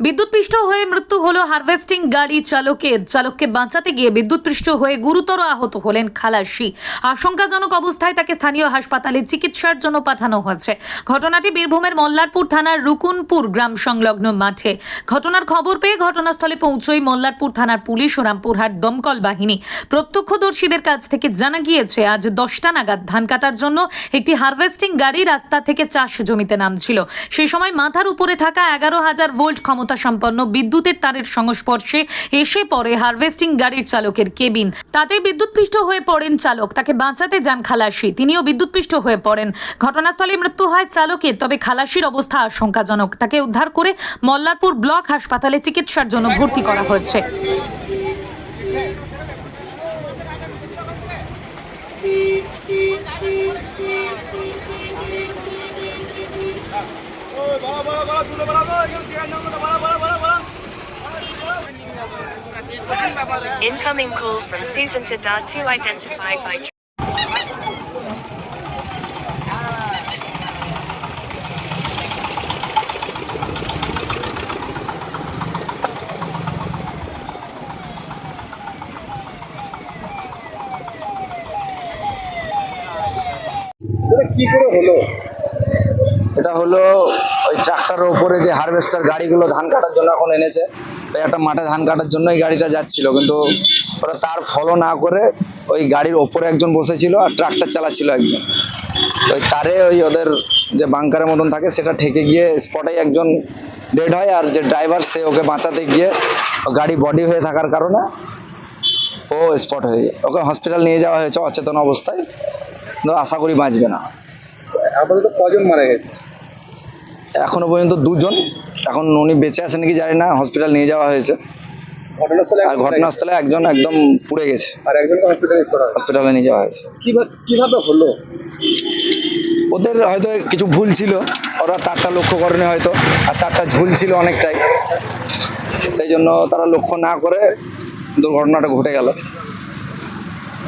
বিদ্যুৎপৃষ্ট হয়ে মৃত্যু হলো হারভেস্টিং গাড়ি চালকের। চালককে বাঁচাতে গিয়ে বিদ্যুৎপৃষ্ট হয়ে গুরুতর আহত হলেন খালাসি। আশঙ্কাজনক অবস্থায় তাকে স্থানীয় হাসপাতালে চিকিৎসার জন্য পাঠানো হয়েছে। ঘটনাটি বীরভূমের মল্লারপুর থানার রুকুনপুর গ্রাম সংলগ্ন মাঠে। ঘটনার খবর পেয়ে ঘটনাস্থলে পৌঁছয় মল্লারপুর থানার পুলিশ ও রামপুরহাট দমকল বাহিনী। প্রত্যক্ষদর্শীদের কাছ থেকে জানা গিয়েছে, আজ দশটা নাগাদ ধান কাটার জন্য একটি হারভেস্টিং গাড়ি রাস্তা থেকে চাষ জমিতে নামছিল। সেই সময় মাথার উপরে থাকা এগারো হাজার ভোল্ট ক্ষমতা সম্পন্ন বিদ্যুতের তারের সংস্পর্শে এসে পড়ে হারভেস্টিং গাড়ির চালকের কেবিন। তাতে বিদ্যুৎপৃষ্ট হয়ে পড়েন চালক। তাকে বাঁচাতে যান খালাসি। তিনিও বিদ্যুৎপৃষ্ট হয়ে পড়েন। ঘটনাস্থলে মৃত্যু হয় চালকের, তবে খালাসির অবস্থা আশঙ্কাজনক। তাকে উদ্ধার করে মল্লারপুর ব্লক হাসপাতালে চিকিৎসার জন্য ভর্তি করা হয়েছে। Incoming call from Tadar to identify by কি করে হলো এটা হলো ট্রাক্টরের উপরে যে হারভেস্টার গাড়িগুলো ধান কাটার জন্য এখন এনেছে একটা মাঠে ধান কাটার জন্য গাড়িটা যাচ্ছিল, কিন্তু ওরা তার ফলো না করে ওই গাড়ির ওপরে একজন বসেছিল আর ট্রাক্টর চালাচ্ছিল একজন। ওই তারে ওই ওদের যে বাংকারের মতন থাকে, সেটা ঠেকে গিয়ে স্পটে একজন ডেড হয় আর যে ড্রাইভার সে ওকে বাঁচাতে গিয়ে গাড়ি বডি হয়ে থাকার কারণে ও স্পট হয়ে যায়। ওকে হসপিটাল নিয়ে যাওয়া হয়েছে অচেতন অবস্থায়। আশা করি বাঁচবে না। আপাতত কজন মারা গেছে? এখনও পর্যন্ত দুজন। এখন উনি বেঁচে আছে নাকি জানি না হসপিটাল নিয়ে যাওয়া হয়েছে। ঘটনাস্থলে আর ঘটনাস্থলে একজন একদম পুড়ে গেছে। আর একজনকে হসপিটালাইজ হসপিটালে নিয়ে যাওয়া হয়েছে। কীভাবে কীভাবে হলো? ওদের হয়তো কিছু ভুল ছিল ওরা তারটা লক্ষ্য করেনি হয়তো আর তারটা ঝুল ছিল অনেকটাই। সেই জন্য তারা লক্ষ্য না করে দুর্ঘটনাটা ঘটে গেল ইলেকট্রিক অফিসে গাড়ি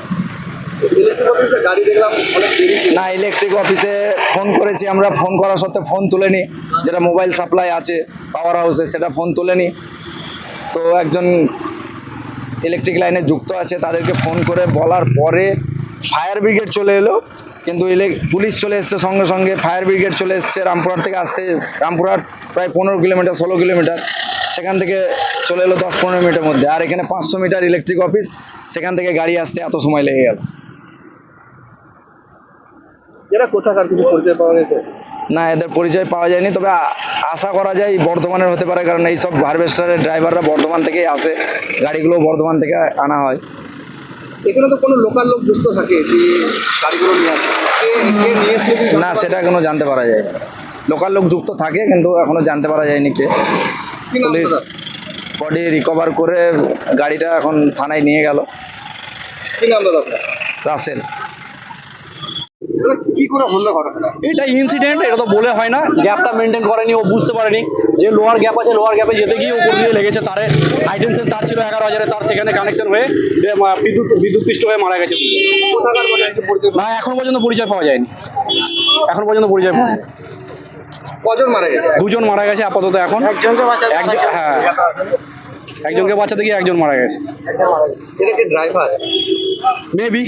দেখলাম অনেক দেরি ছিল। না ইলেকট্রিক অফিসে ফোন করেছি আমরা ফোন করা সত্ত্বেও ফোন তুলেনি। যেটা মোবাইল সাপ্লাই আছে পাওয়ার হাউসে সেটা ফোন তুলেনি। তো একজন ইলেকট্রিক লাইনে যুক্ত আছে, তাদেরকে ফোন করে বলার পরে ফায়ার ব্রিগেড চলে এলো। কিন্তু পুলিশ চলে এসছে সঙ্গে সঙ্গে। ফায়ার ব্রিগেড চলে এসছে রামপুরহাট থেকে আসতে। রামপুরহাট প্রায় পনেরো কিলোমিটার, ষোলো কিলোমিটার। সেখান থেকে চলে এলো দশ পনেরো মিনিটের মধ্যে। আর এখানে পাঁচশো মিটার ইলেকট্রিক অফিস সেখান থেকে গাড়ি আসতে এত সময় লেগে গেল। এরা কোথাকার কিছু পরিচয় পাওয়া গেছে? না এদের পরিচয় পাওয়া যায়নি তবে আশা করা যায় বর্ধমানের হতে পারে কারণ এই সব হারভেস্টারের ড্রাইভাররা বর্ধমান থেকেই আসে গাড়িগুলো বর্ধমান থেকে আনা হয়। এখানে তো কোনো লোকাল লোক যুক্ত থাকে যে গাড়িগুলো নিয়ে না সেটা এখনও জানতে পারা যায়নি। লোকাল লোক যুক্ত থাকে কিন্তু এখনও জানতে পারা যায়নি কে। পুলিশ বডি রিকভার করে গাড়িটা এখন থানায় নিয়ে গেল। রাসেল। কি করে হলো ঘটনা এটা ইনসিডেন্ট এটা তো বলে হয় না। গ্যাপটা মেনটেন করেনি ও বুঝতে পারেনি। যে লোয়ার গ্যাপ আছে লোয়ার গ্যাপে যেতে গিয়ে উপর দিয়ে লেগেছে তারে। হাইটেন্সের তার ছিল এগারো হাজারে তার সেখানে কানেকশন হয়ে বিদ্যুৎ বিদ্যুৎ হয়ে মারা গেছে। না এখন পর্যন্ত পরিচয় পাওয়া যায়নি। এখন পর্যন্ত পরিচয় পাওয়া। কজন মারা গেছে? দুজন মারা গেছে আপাতত এখন। একজনকে একজন হ্যাঁ। একজনকে বাঁচাতে গিয়ে একজন মারা গেছে। এটা কি ড্রাইভার মেবি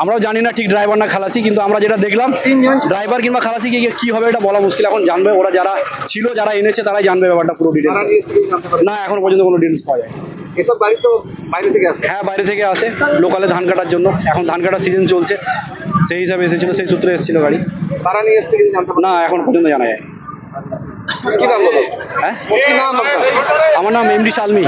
আমরাও জানি না ঠিক ড্রাইভার না খালাসি কিন্তু আমরা যেটা দেখলাম ড্রাইভার কিংবা খালাসি কি কি হবে এটা বলা মুশকিল। এখন জানবে ওরা যারা ছিল যারা এনেছে তারাই জানবে ব্যাপারটা পুরো ডিটেলস না এখন পর্যন্ত কোনো ডিটেলস পাওয়া যায় এসব গাড়ি তো বাইরে থেকে আসে। হ্যাঁ বাইরে থেকে আসে লোকালে ধান কাটার জন্য। এখন ধান কাটার সিজন চলছে সেই হিসাবে এসেছিল সেই সূত্রে এসেছিল গাড়ি। তারা নিয়ে এসছে না এখন পর্যন্ত জানা যায় কি নাম দাদা হ্যাঁ? আমার নাম এমডি শালমি